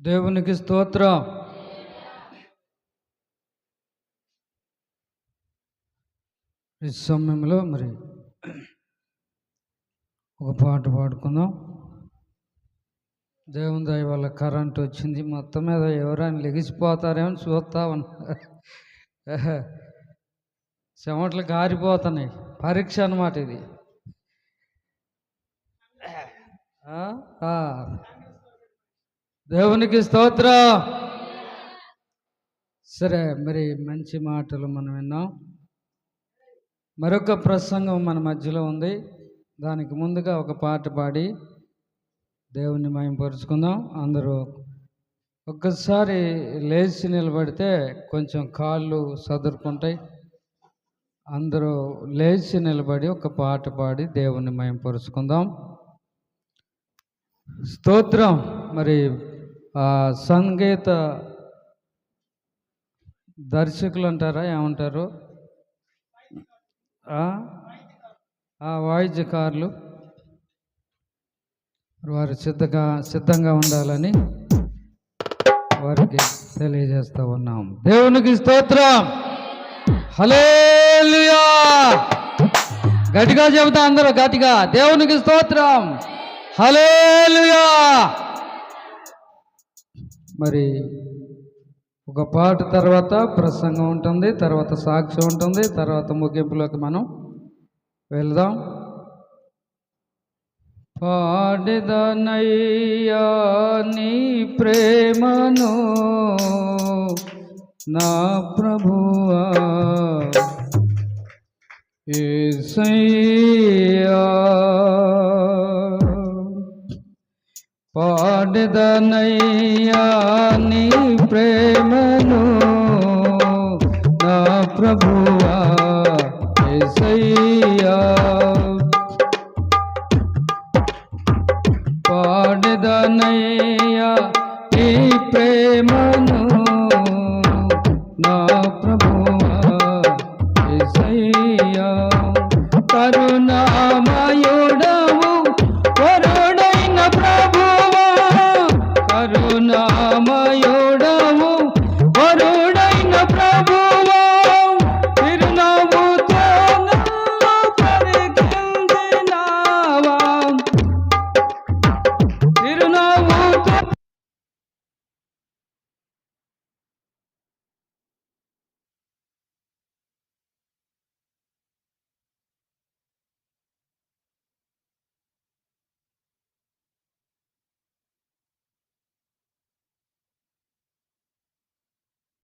దేవునికి స్తోత్రం. ఈ సమయంలో మరి ఒక పాట పాడుకుందాం. దేవుని దయ వల్ల కరెంట్ వచ్చింది. మొత్తం మీద ఎవరైనా లెగిసిపోతారేమో చూస్తా ఉన్నారు చెమటలు కారిపోతున్నాయి పరీక్ష అనమాట ఇది. ఆ. దేవునికి స్తోత్ర. సరే మరి మంచి మాటలు మనం విన్నాం. మరొక ప్రసంగం మన మధ్యలో ఉంది. దానికి ముందుగా ఒక పాట పాడి దేవుణ్ణి మయంపరుచుకుందాం అందరూ ఒక్కసారి లేచి నిలబడితే కొంచెం కాళ్ళు సదురుకుంటాయి. అందరూ లేచి నిలబడి ఒక పాట పాడి దేవుణ్ణి మయంపరుచుకుందాం స్తోత్రం. మరి సంగీత దర్శకులు అంటారా ఏమంటారు వాయిద్యకారులు వారు సిద్ధంగా సిద్ధంగా ఉండాలని వారికి తెలియజేస్తూ ఉన్నాం. దేవునికి స్తోత్రం. హలేలుయా గట్టిగా చెబుతా అందరూ గట్టిగా. దేవునికి స్తోత్రం. హలేలుయా మరి ఒక పాట తర్వాత ప్రసంగం ఉంటుంది తర్వాత సాక్ష్యం ఉంటుంది తర్వాత ముగింపులోకి మనం వెళ్దాం. పాడిదనయ్యా నీ ప్రేమను నా ప్రభువా ఏసయ్యా. పాడదనయ్యా నీ ప్రేమను నా ప్రభువా ఏసయ్యా. పాడిదనయ్యా నీ ప్రేమను నా ప్రభువా ఏసయ్యా. కరుణామయుడవు